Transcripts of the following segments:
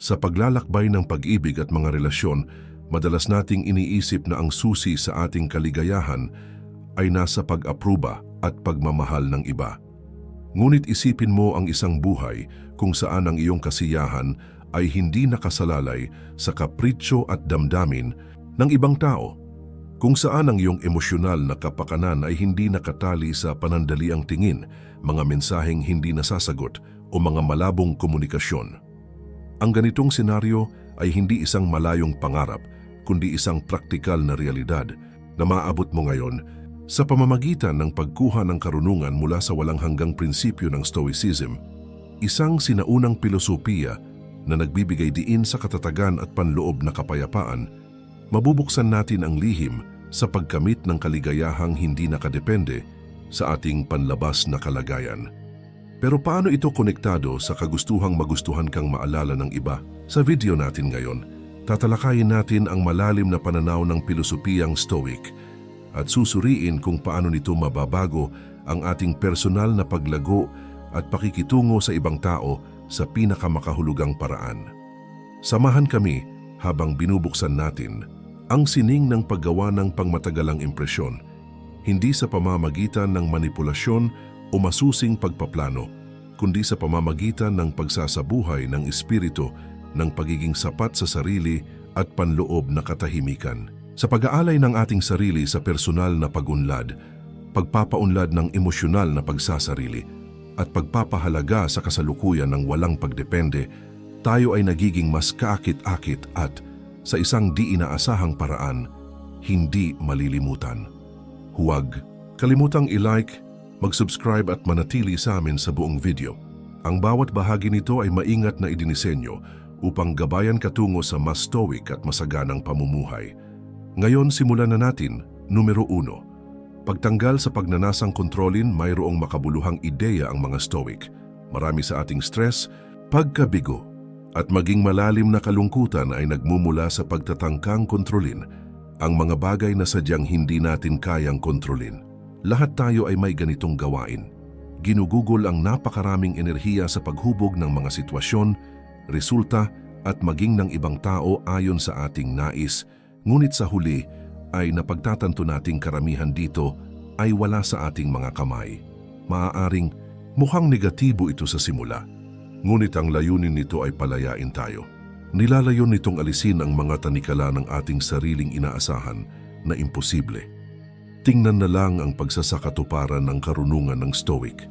Sa paglalakbay ng pag-ibig at mga relasyon, madalas nating iniisip na ang susi sa ating kaligayahan ay nasa pag-apruba at pagmamahal ng iba. Ngunit isipin mo ang isang buhay kung saan ang iyong kasiyahan ay hindi nakasalalay sa kapritsyo at damdamin ng ibang tao. Kung saan ang iyong emosyonal na kapakanan ay hindi nakatali sa panandaliang tingin, mga mensaheng hindi nasasagot o mga malabong komunikasyon. Ang ganitong senaryo ay hindi isang malayong pangarap, kundi isang praktikal na realidad na maaabot mo ngayon sa pamamagitan ng pagkuha ng karunungan mula sa walang hanggang prinsipyo ng Stoicism, isang sinaunang pilosopiya na nagbibigay diin sa katatagan at panloob na kapayapaan, mabubuksan natin ang lihim sa pagkamit ng kaligayahang hindi nakadepende sa ating panlabas na kalagayan. Pero paano ito konektado sa kagustuhang magustuhan kang maalala ng iba? Sa video natin ngayon, tatalakayin natin ang malalim na pananaw ng pilosopiyang Stoic at susuriin kung paano nito mababago ang ating personal na paglago at pakikitungo sa ibang tao sa pinakamakahulugang paraan. Samahan kami habang binubuksan natin ang sining ng paggawa ng pangmatagalang impresyon, hindi sa pamamagitan ng manipulasyon o masusing pagpaplano, kundi sa pamamagitan ng pagsasabuhay ng espiritu ng pagiging sapat sa sarili at panloob na katahimikan. Sa pag-aalay ng ating sarili sa personal na pagunlad, pagpapaunlad ng emosyonal na pagsasarili, at pagpapahalaga sa kasalukuyan ng walang pagdepende, tayo ay nagiging mas kaakit-akit at, sa isang di inaasahang paraan, hindi malilimutan. Huwag kalimutang i-like, mag-subscribe at manatili sa amin sa buong video. Ang bawat bahagi nito ay maingat na idinisenyo upang gabayan katungo sa mas stoic at masaganang pamumuhay. Ngayon simulan na natin, numero uno. Pagtanggal sa pagnanasang kontrolin, mayroong makabuluhang ideya ang mga stoic. Marami sa ating stress, pagkabigo, at maging malalim na kalungkutan ay nagmumula sa pagtatangkang kontrolin ang mga bagay na sadyang hindi natin kayang kontrolin. Lahat tayo ay may ganitong gawain. Ginugugol ang napakaraming enerhiya sa paghubog ng mga sitwasyon, resulta at maging ng ibang tao ayon sa ating nais, ngunit sa huli ay napagtatanto nating karamihan dito ay wala sa ating mga kamay. Maaaring mukhang negatibo ito sa simula, ngunit ang layunin nito ay palayain tayo. Nilalayon nitong alisin ang mga tanikala ng ating sariling inaasahan na imposible. Tingnan na lang ang pagsasakatuparan ng karunungan ng Stoic.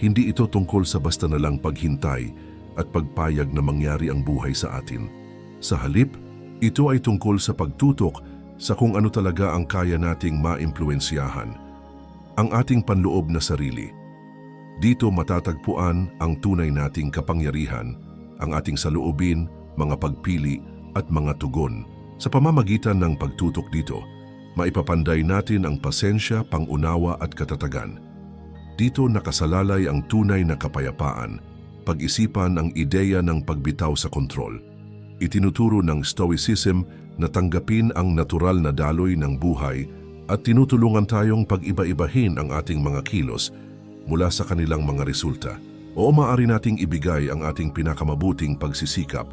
Hindi ito tungkol sa basta na lang paghintay at pagpayag na mangyari ang buhay sa atin. Sa halip, ito ay tungkol sa pagtutok sa kung ano talaga ang kaya nating maimpluensyahan. Ang ating panloob na sarili. Dito matatagpuan ang tunay nating kapangyarihan, ang ating saloobin, mga pagpili at mga tugon. Sa pamamagitan ng pagtutok dito, maipapanday natin ang pasensya, pangunawa at katatagan. Dito nakasalalay ang tunay na kapayapaan, pag-isipan ang ideya ng pagbitaw sa kontrol. Itinuturo ng Stoicism na tanggapin ang natural na daloy ng buhay at tinutulungan tayong pag-iba-ibahin ang ating mga kilos mula sa kanilang mga resulta. O maaari nating ibigay ang ating pinakamabuting pagsisikap,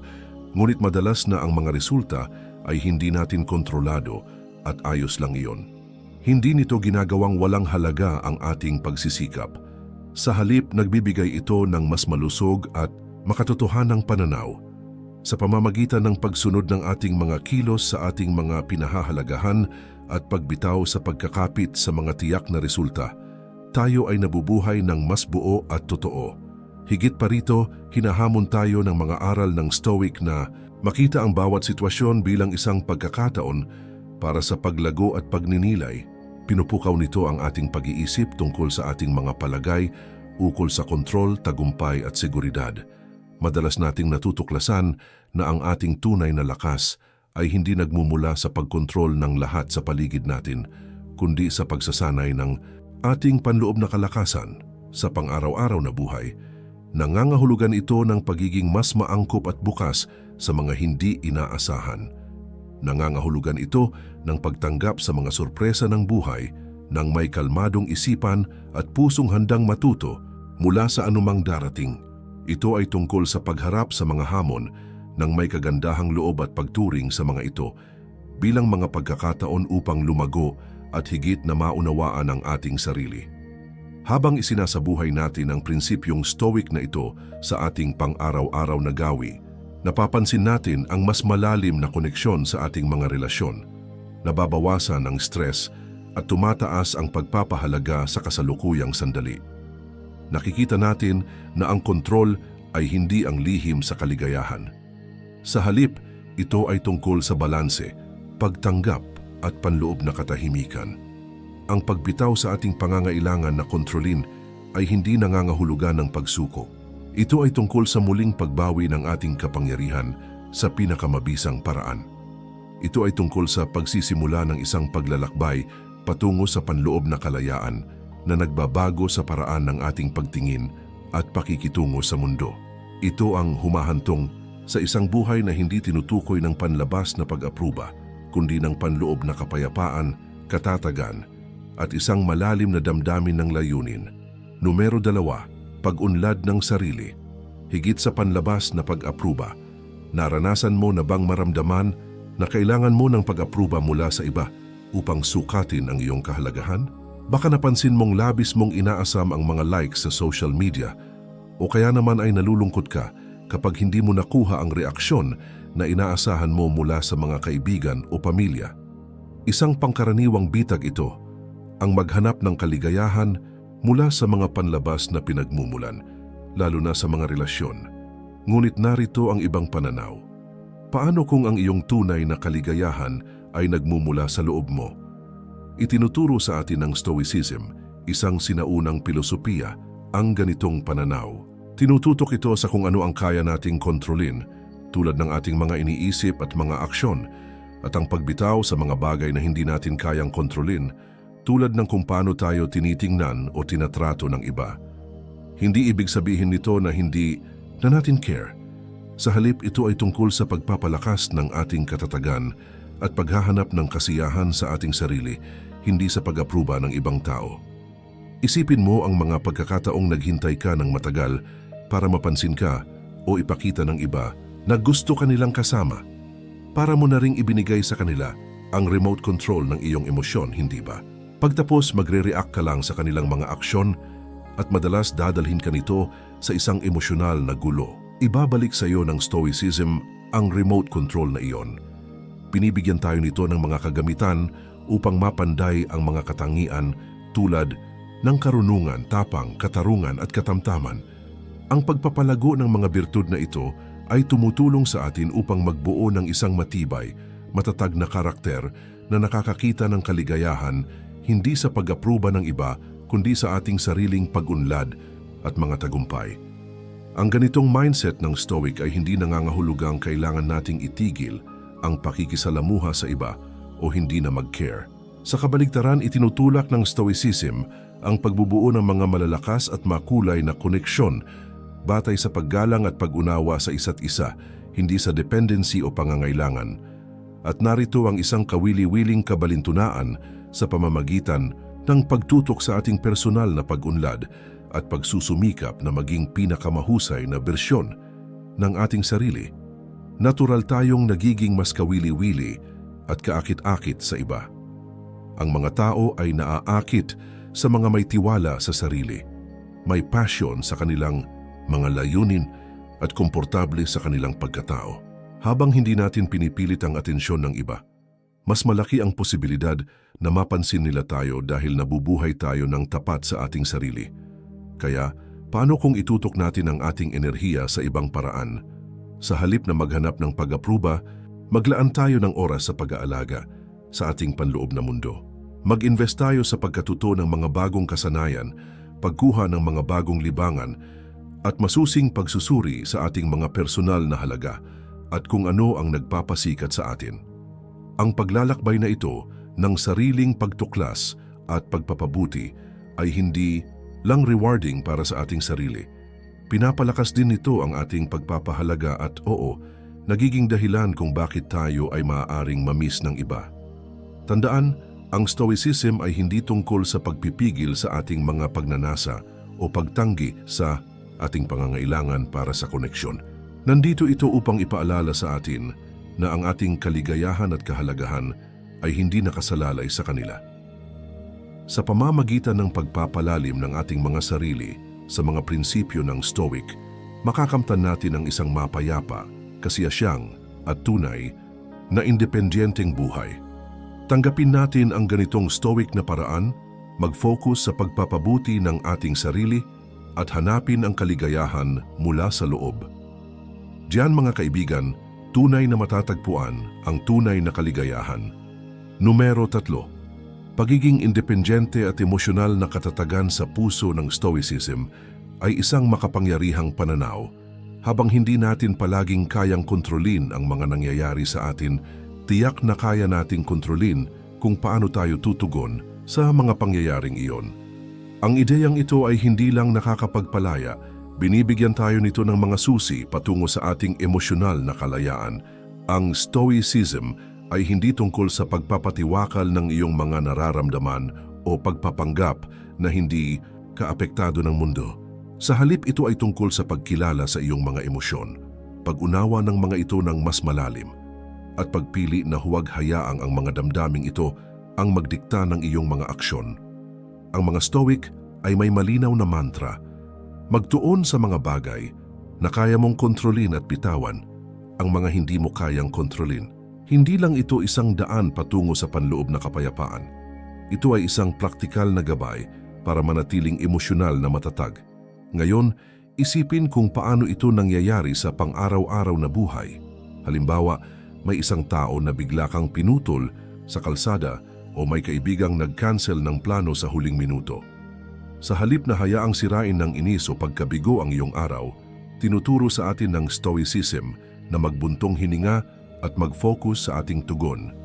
ngunit madalas na ang mga resulta ay hindi natin kontrolado at ayos lang iyon. Hindi nito ginagawang walang halaga ang ating pagsisikap. Sa halip, nagbibigay ito ng mas malusog at makatotohanang pananaw. Sa pamamagitan ng pagsunod ng ating mga kilos sa ating mga pinahahalagahan at pagbitaw sa pagkakapit sa mga tiyak na resulta, tayo ay nabubuhay ng mas buo at totoo. Higit pa rito, hinahamon tayo ng mga aral ng Stoic na makita ang bawat sitwasyon bilang isang pagkakataon para sa paglago at pagninilay. Pinupukaw nito ang ating pag-iisip tungkol sa ating mga palagay ukol sa kontrol, tagumpay at seguridad. Madalas nating natutuklasan na ang ating tunay na lakas ay hindi nagmumula sa pagkontrol ng lahat sa paligid natin, kundi sa pagsasanay ng ating panloob na kalakasan sa pang-araw-araw na buhay. Nangangahulugan ito ng pagiging mas maangkop at bukas sa mga hindi inaasahan. Nangangahulugan ito ng pagtanggap sa mga sorpresa ng buhay ng may kalmadong isipan at pusong handang matuto mula sa anumang darating. Ito ay tungkol sa pagharap sa mga hamon ng may kagandahang loob at pagturing sa mga ito bilang mga pagkakataon upang lumago at higit na maunawaan ang ating sarili. Habang isinasabuhay natin ang prinsipyong stoic na ito sa ating pang-araw-araw na gawi, napapansin natin ang mas malalim na koneksyon sa ating mga relasyon, nababawasan ang stress at tumataas ang pagpapahalaga sa kasalukuyang sandali. Nakikita natin na ang kontrol ay hindi ang lihim sa kaligayahan. Sa halip, ito ay tungkol sa balanse, pagtanggap at panloob na katahimikan. Ang pagbitaw sa ating pangangailangan na kontrolin ay hindi nangangahulugan ng pagsuko. Ito ay tungkol sa muling pagbawi ng ating kapangyarihan sa pinakamabisang paraan. Ito ay tungkol sa pagsisimula ng isang paglalakbay patungo sa panloob na kalayaan na nagbabago sa paraan ng ating pagtingin at pakikitungo sa mundo. Ito ang humahantong sa isang buhay na hindi tinutukoy ng panlabas na pag-apruba, kundi ng panloob na kapayapaan, katatagan, at isang malalim na damdamin ng layunin. Numero dalawa, pag-unlad ng sarili. Higit sa panlabas na pag-apruba, naranasan mo na bang maramdaman na kailangan mo ng pag-apruba mula sa iba upang sukatin ang iyong kahalagahan? Baka napansin mong labis mong inaasam ang mga likes sa social media o kaya naman ay nalulungkot ka kapag hindi mo nakuha ang reaksyon na inaasahan mo mula sa mga kaibigan o pamilya. Isang pangkaraniwang bitag ito, ang maghanap ng kaligayahan mula sa mga panlabas na pinagmumulan, lalo na sa mga relasyon. Ngunit narito ang ibang pananaw. Paano kung ang iyong tunay na kaligayahan ay nagmumula sa loob mo? Itinuturo sa atin ng Stoicism, isang sinaunang pilosopiya, ang ganitong pananaw. Tinututok ito sa kung ano ang kaya nating kontrolin, tulad ng ating mga iniisip at mga aksyon, at ang pagbitaw sa mga bagay na hindi natin kayang kontrolin, tulad ng kung paano tayo tinitingnan o tinatrato ng iba. Hindi ibig sabihin nito na hindi na natin care. Sa halip ito ay tungkol sa pagpapalakas ng ating katatagan at paghahanap ng kasiyahan sa ating sarili, hindi sa pag-aproba ng ibang tao. Isipin mo ang mga pagkakataong naghintay ka ng matagal para mapansin ka o ipakita ng iba na gusto kanilang kasama. Para mo na ring ibinigay sa kanila ang remote control ng iyong emosyon, hindi ba? Pagtapos magre-react ka lang sa kanilang mga aksyon at madalas dadalhin ka nito sa isang emosyonal na gulo. Ibabalik sa iyo ng Stoicism ang remote control na iyon. Pinibigyan tayo nito ng mga kagamitan upang mapanday ang mga katangian tulad ng karunungan, tapang, katarungan at katamtaman. Ang pagpapalago ng mga birtud na ito ay tumutulong sa atin upang magbuo ng isang matibay, matatag na karakter na nakakakita ng kaligayahan hindi sa pag-aproba ng iba kundi sa ating sariling pag-unlad at mga tagumpay. Ang ganitong mindset ng Stoic ay hindi nangangahulugang kailangan nating itigil ang pakikisalamuha sa iba o hindi na mag-care. Sa kabaligtaran, itinutulak ng Stoicism ang pagbubuo ng mga malalakas at makulay na koneksyon batay sa paggalang at pag-unawa sa isa't isa, hindi sa dependency o pangangailangan. At narito ang isang kawili-wiling kabalintunaan sa pamamagitan ng pagtutok sa ating personal na pag-unlad at pagsusumikap na maging pinakamahusay na bersyon ng ating sarili. Natural tayong nagiging mas kawili-wili at kaakit-akit sa iba. Ang mga tao ay naaakit sa mga may tiwala sa sarili, may passion sa kanilang mga layunin at komportable sa kanilang pagkatao. Habang hindi natin pinipilit ang atensyon ng iba, mas malaki ang posibilidad na mapansin nila tayo dahil nabubuhay tayo ng tapat sa ating sarili. Kaya, paano kung itutok natin ang ating enerhiya sa ibang paraan? Sa halip na maghanap ng pag-apruba, maglaan tayo ng oras sa pag-aalaga sa ating panloob na mundo. Mag-invest tayo sa pagkatuto ng mga bagong kasanayan, pagkuha ng mga bagong libangan, at masusing pagsusuri sa ating mga personal na halaga at kung ano ang nagpapasikat sa atin. Ang paglalakbay na ito ng sariling pagtuklas at pagpapabuti ay hindi lang rewarding para sa ating sarili. Pinapalakas din nito ang ating pagpapahalaga at oo, nagiging dahilan kung bakit tayo ay maaaring mamiss ng iba. Tandaan, ang Stoicism ay hindi tungkol sa pagpipigil sa ating mga pagnanasa o pagtanggi sa ating pangangailangan para sa koneksyon. Nandito ito upang ipaalala sa atin na ang ating kaligayahan at kahalagahan ay hindi nakasalalay sa kanila. Sa pamamagitan ng pagpapalalim ng ating mga sarili sa mga prinsipyo ng Stoic, makakamtan natin ang isang mapayapa, kasiyasyang at tunay na independenteng buhay. Tanggapin natin ang ganitong Stoic na paraan, mag-focus sa pagpapabuti ng ating sarili at hanapin ang kaligayahan mula sa loob. Diyan mga kaibigan, tunay na matatagpuan ang tunay na kaligayahan. Numero tatlo, pagiging independyente at emosyonal na katatagan sa puso ng Stoicism ay isang makapangyarihang pananaw. Habang hindi natin palaging kayang kontrolin ang mga nangyayari sa atin, tiyak na kaya nating kontrolin kung paano tayo tutugon sa mga pangyayaring iyon. Ang ideyang ito ay hindi lang nakakapagpalaya, binibigyan tayo nito ng mga susi patungo sa ating emosyonal na kalayaan. Ang Stoicism ay hindi tungkol sa pagpapatiwakal ng iyong mga nararamdaman o pagpapanggap na hindi kaapektado ng mundo. Sa halip ito ay tungkol sa pagkilala sa iyong mga emosyon, pag-unawa ng mga ito ng mas malalim, at pagpili na huwag hayaang ang mga damdaming ito ang magdikta ng iyong mga aksyon. Ang mga Stoic ay may malinaw na mantra, magtuon sa mga bagay na kaya mong kontrolin at bitawan ang mga hindi mo kayang kontrolin. Hindi lang ito isang daan patungo sa panloob na kapayapaan. Ito ay isang praktikal na gabay para manatiling emosyonal na matatag ngayon, isipin kung paano ito nangyayari sa pang-araw-araw na buhay. Halimbawa, may isang tao na bigla kang pinutol sa kalsada o may kaibigang nag-cancel ng plano sa huling minuto. Sa halip na hayaang sirain ng inis o pagkabigo ang iyong araw, tinuturo sa atin ng Stoicism na magbuntong hininga at mag-focus sa ating tugon,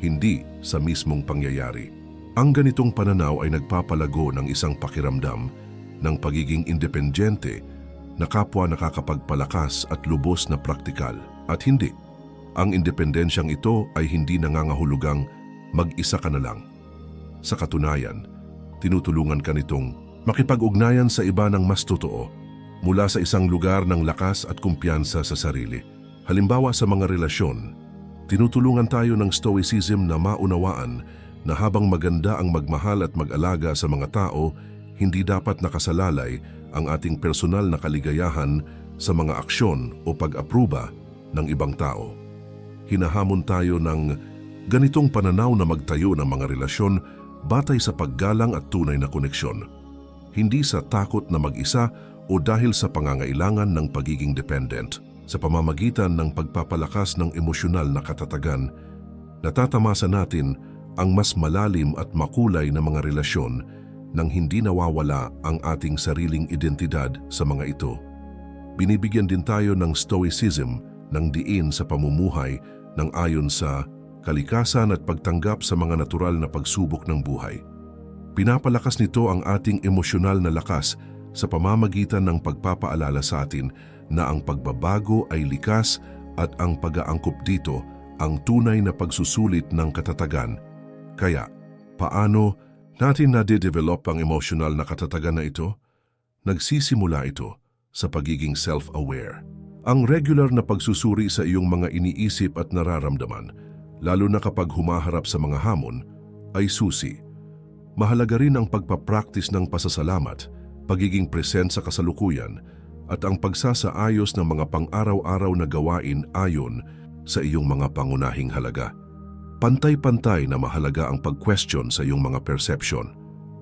hindi sa mismong pangyayari. Ang ganitong pananaw ay nagpapalago ng isang pakiramdam ng pagiging independyente na kapwa nakakapagpalakas at lubos na praktikal at hindi. Ang independensyang ito ay hindi nangangahulugang mag-isa ka na lang. Sa katunayan, tinutulungan ka nitong makipag-ugnayan sa iba ng mas totoo mula sa isang lugar ng lakas at kumpiyansa sa sarili. Halimbawa sa mga relasyon, tinutulungan tayo ng Stoicism na maunawaan na habang maganda ang magmahal at mag-alaga sa mga tao, hindi dapat nakasalalay ang ating personal na kaligayahan sa mga aksyon o pag-apruba ng ibang tao. Hinahamon tayo ng ganitong pananaw na magtayo ng mga relasyon batay sa paggalang at tunay na koneksyon, hindi sa takot na mag-isa o dahil sa pangangailangan ng pagiging dependent. Sa pamamagitan ng pagpapalakas ng emosyonal na katatagan, natatamasa natin ang mas malalim at makulay na mga relasyon nang hindi nawawala ang ating sariling identidad sa mga ito. Binibigyan din tayo ng stoicism ng diin sa pamumuhay ng ayon sa kalikasan at pagtanggap sa mga natural na pagsubok ng buhay. Pinapalakas nito ang ating emosyonal na lakas sa pamamagitan ng pagpapaalala sa atin na ang pagbabago ay likas at ang pag-aangkop dito ang tunay na pagsusulit ng katatagan. Kaya, paano natin na de-develop ang emotional na katatagan na ito, nagsisimula ito sa pagiging self-aware. Ang regular na pagsusuri sa iyong mga iniisip at nararamdaman, lalo na kapag humaharap sa mga hamon, ay susi. Mahalaga rin ang pagpapractice ng pasasalamat, pagiging present sa kasalukuyan, at ang pagsasaayos ng mga pang-araw-araw na gawain ayon sa iyong mga pangunahing halaga. Pantay-pantay na mahalaga ang pag-question sa iyong mga perception.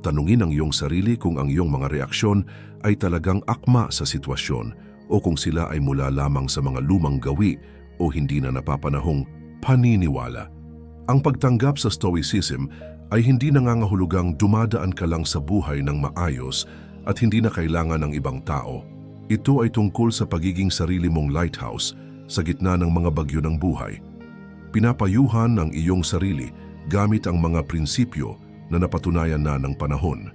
Tanungin ang iyong sarili kung ang iyong mga reaksyon ay talagang akma sa sitwasyon o kung sila ay mula lamang sa mga lumang gawi o hindi na napapanahong paniniwala. Ang pagtanggap sa Stoicism ay hindi nangangahulugang dumadaan ka lang sa buhay ng maayos at hindi na kailangan ng ibang tao. Ito ay tungkol sa pagiging sarili mong lighthouse sa gitna ng mga bagyo ng buhay pinapayuhan ang iyong sarili gamit ang mga prinsipyo na napatunayan na ng panahon.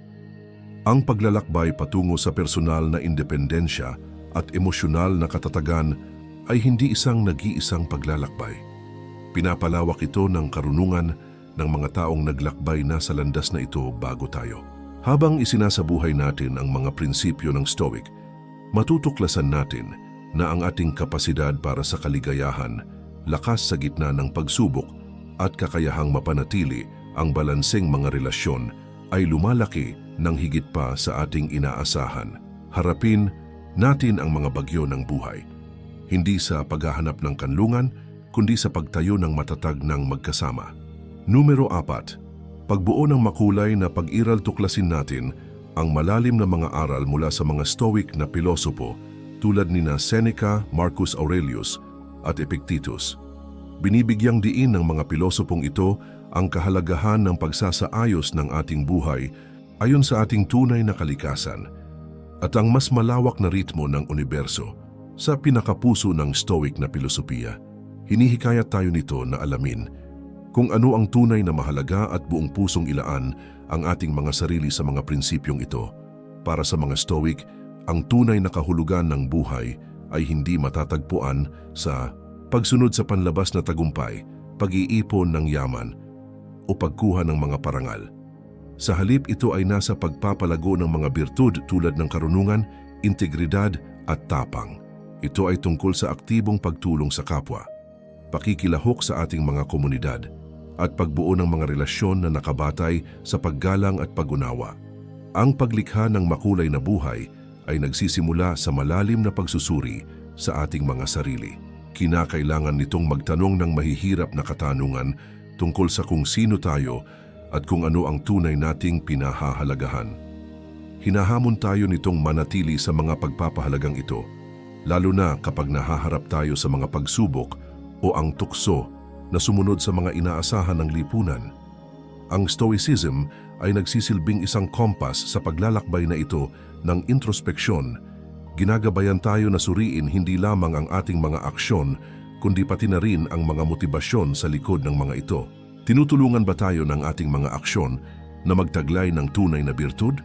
Ang paglalakbay patungo sa personal na independensya at emosyonal na katatagan ay hindi isang nag-iisang paglalakbay. Pinapalawak ito ng karunungan ng mga taong naglakbay na sa landas na ito bago tayo. Habang isinasabuhay natin ang mga prinsipyo ng Stoic, matutuklasan natin na ang ating kapasidad para sa kaligayahan, lakas sa gitna ng pagsubok at kakayahang mapanatili ang balanseng mga relasyon ay lumalaki ng higit pa sa ating inaasahan. Harapin natin ang mga bagyo ng buhay. Hindi sa paghahanap ng kanlungan, kundi sa pagtayo ng matatag ng magkasama. Numero 4. Pagbuo ng makulay na pag-iral tuklasin natin ang malalim na mga aral mula sa mga stoic na pilosopo tulad ni na Seneca, Marcus Aurelius at Epictetus. Binibigyang diin ng mga pilosopong ito ang kahalagahan ng pagsasaayos ng ating buhay ayon sa ating tunay na kalikasan at ang mas malawak na ritmo ng universo sa pinakapuso ng stoic na pilosopiya. Hinihikayat tayo nito na alamin kung ano ang tunay na mahalaga at buong pusong ilaan ang ating mga sarili sa mga prinsipyong ito. Para sa mga stoic, ang tunay na kahulugan ng buhay ay hindi matatagpuan sa pagsunod sa panlabas na tagumpay, pag-iipon ng yaman, o pagkuha ng mga parangal. Sa halip ito ay nasa pagpapalago ng mga birtud tulad ng karunungan, integridad at tapang. Ito ay tungkol sa aktibong pagtulong sa kapwa, pakikilahok sa ating mga komunidad, at pagbuo ng mga relasyon na nakabatay sa paggalang at pagunawa. Ang paglikha ng makulay na buhay ay nagsisimula sa malalim na pagsusuri sa ating mga sarili. Kinakailangan nitong magtanong ng mahihirap na katanungan tungkol sa kung sino tayo at kung ano ang tunay nating pinahahalagahan. Hinahamon tayo nitong manatili sa mga pagpapahalagang ito, lalo na kapag nahaharap tayo sa mga pagsubok o ang tukso na sumunod sa mga inaasahan ng lipunan. Ang Stoicism ay nagsisilbing isang kompas sa paglalakbay na ito ng introspeksyon. Ginagabayan tayo na suriin hindi lamang ang ating mga aksyon, kundi pati na rin ang mga motibasyon sa likod ng mga ito. Tinutulungan ba tayo ng ating mga aksyon na magtaglay ng tunay na birtud?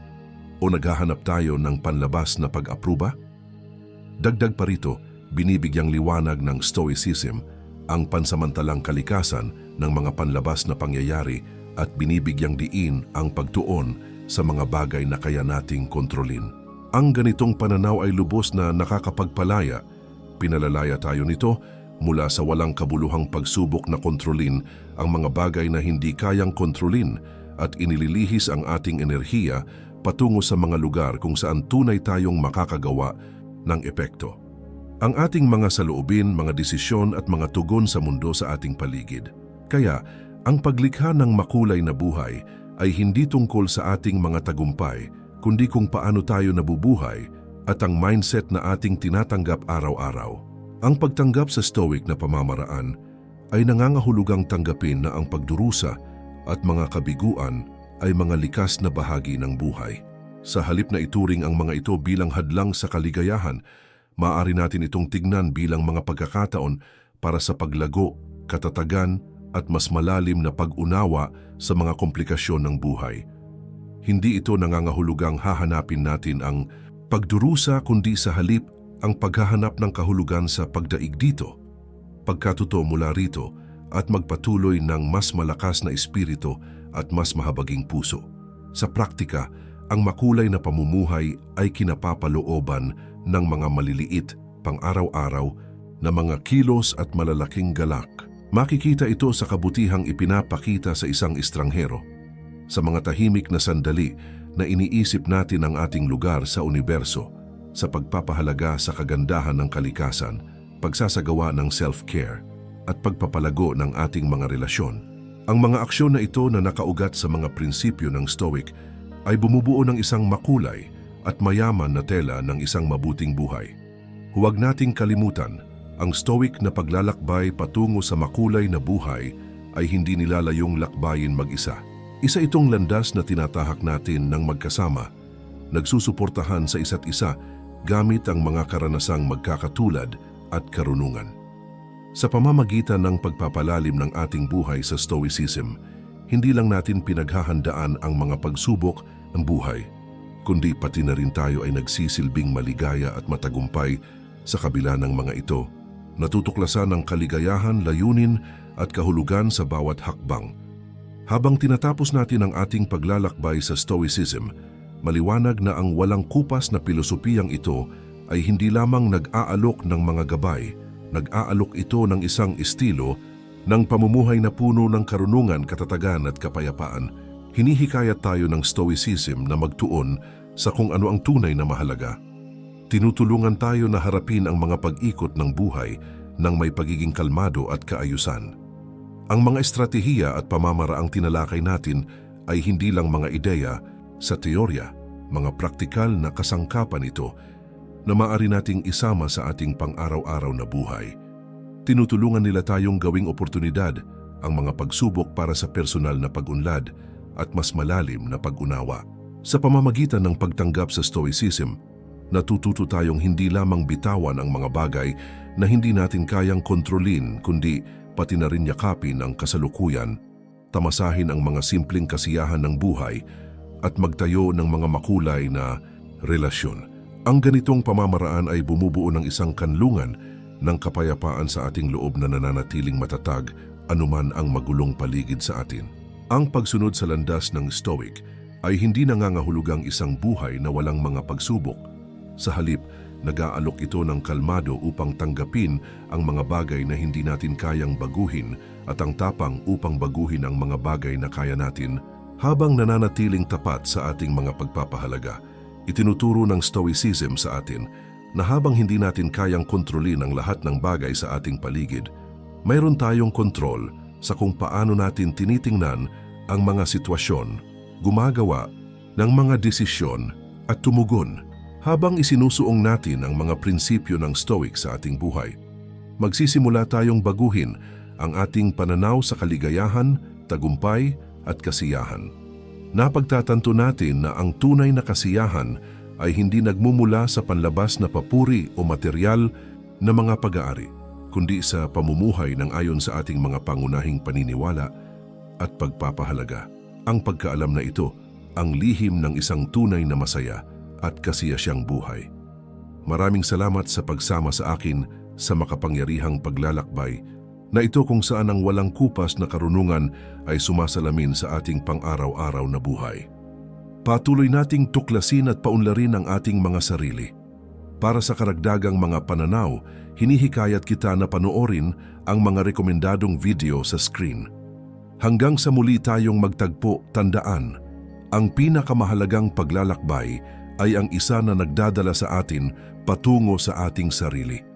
O naghahanap tayo ng panlabas na pag-apruba? Dagdag pa rito, binibigyang liwanag ng Stoicism ang pansamantalang kalikasan ng mga panlabas na pangyayari at binibigyang diin ang pagtuon sa mga bagay na kaya nating kontrolin. Ang ganitong pananaw ay lubos na nakakapagpalaya. Pinalalaya tayo nito mula sa walang kabuluhang pagsubok na kontrolin ang mga bagay na hindi kayang kontrolin at inililihis ang ating enerhiya patungo sa mga lugar kung saan tunay tayong makakagawa ng epekto. Ang ating mga saloobin, mga desisyon at mga tugon sa mundo sa ating paligid. Kaya, ang paglikha ng makulay na buhay ay hindi tungkol sa ating mga tagumpay, kundi kung paano tayo nabubuhay at ang mindset na ating tinatanggap araw-araw. Ang pagtanggap sa stoic na pamamaraan ay nangangahulugang tanggapin na ang pagdurusa at mga kabiguan ay mga likas na bahagi ng buhay. Sa halip na ituring ang mga ito bilang hadlang sa kaligayahan, maaari natin itong tignan bilang mga pagkakataon para sa paglago, katatagan at mas malalim na pag-unawa sa mga komplikasyon ng buhay. Hindi ito nangangahulugang hahanapin natin ang pagdurusa kundi sa halip ang paghahanap ng kahulugan sa pagdaig dito, pagkatuto mula rito at magpatuloy ng mas malakas na espiritu at mas mahabaging puso. Sa praktika, ang makulay na pamumuhay ay kinapapalooban ng mga maliliit, pang-araw-araw na mga kilos at malalaking galak. Makikita ito sa kabutihang ipinapakita sa isang estranghero. Sa mga tahimik na sandali na iniisip natin ang ating lugar sa universo, sa pagpapahalaga sa kagandahan ng kalikasan, pagsasagawa ng self-care, at pagpapalago ng ating mga relasyon. Ang mga aksyon na ito na nakaugat sa mga prinsipyo ng Stoic ay bumubuo ng isang makulay at mayaman na tela ng isang mabuting buhay. Huwag nating kalimutan, ang Stoic na paglalakbay patungo sa makulay na buhay ay hindi nilalayong lakbayin mag-isa. Isa itong landas na tinatahak natin ng magkasama, nagsusuportahan sa isa't isa gamit ang mga karanasang magkakatulad at karunungan. Sa pamamagitan ng pagpapalalim ng ating buhay sa Stoicism, hindi lang natin pinaghahandaan ang mga pagsubok ng buhay, kundi pati na rin tayo ay nagsisilbing maligaya at matagumpay sa kabila ng mga ito. Natutuklasan ang kaligayahan, layunin at kahulugan sa bawat hakbang. Habang tinatapos natin ang ating paglalakbay sa Stoicism, maliwanag na ang walang kupas na pilosopiyang ito ay hindi lamang nag-aalok ng mga gabay, nag-aalok ito ng isang estilo ng pamumuhay na puno ng karunungan, katatagan at kapayapaan. Hinihikayat tayo ng Stoicism na magtuon sa kung ano ang tunay na mahalaga. Tinutulungan tayo na harapin ang mga pag-ikot ng buhay ng may pagiging kalmado at kaayusan. Ang mga estratehiya at pamamaraang tinalakay natin ay hindi lang mga ideya sa teorya, mga praktikal na kasangkapan ito na maaari nating isama sa ating pang-araw-araw na buhay. Tinutulungan nila tayong gawing oportunidad ang mga pagsubok para sa personal na pag-unlad at mas malalim na pag-unawa. Sa pamamagitan ng pagtanggap sa Stoicism, natututo tayong hindi lamang bitawan ang mga bagay na hindi natin kayang kontrolin kundi pati na rin yakapin ang kasalukuyan, tamasahin ang mga simpleng kasiyahan ng buhay at magtayo ng mga makulay na relasyon. Ang ganitong pamamaraan ay bumubuo ng isang kanlungan ng kapayapaan sa ating loob na nananatiling matatag anuman ang magulong paligid sa atin. Ang pagsunod sa landas ng Stoic ay hindi nangangahulugang isang buhay na walang mga pagsubok. Sa halip, nag-aalok ito ng kalmado upang tanggapin ang mga bagay na hindi natin kayang baguhin at ang tapang upang baguhin ang mga bagay na kaya natin habang nananatiling tapat sa ating mga pagpapahalaga. Itinuturo ng Stoicism sa atin na habang hindi natin kayang kontrolin ang lahat ng bagay sa ating paligid, mayroon tayong kontrol sa kung paano natin tinitingnan ang mga sitwasyon, gumagawa ng mga desisyon at tumugon habang isinusuong natin ang mga prinsipyo ng Stoic sa ating buhay. Magsisimula tayong baguhin ang ating pananaw sa kaligayahan, tagumpay at kasiyahan. Napagtatanto natin na ang tunay na kasiyahan ay hindi nagmumula sa panlabas na papuri o material na mga pag-aari, kundi sa pamumuhay ng ayon sa ating mga pangunahing paniniwala at pagpapahalaga. Ang pagkaalam na ito ang lihim ng isang tunay na masaya at kasiyasyang buhay. Maraming salamat sa pagsama sa akin sa makapangyarihang paglalakbay na ito kung saan ang walang kupas na karunungan ay sumasalamin sa ating pang-araw-araw na buhay. Patuloy nating tuklasin at paunlarin ang ating mga sarili. Para sa karagdagang mga pananaw, hinihikayat kita na panoorin ang mga rekomendadong video sa screen. Hanggang sa muli tayong magtagpo, tandaan, ang pinakamahalagang paglalakbay ay ang isa na nagdadala sa atin patungo sa ating sarili.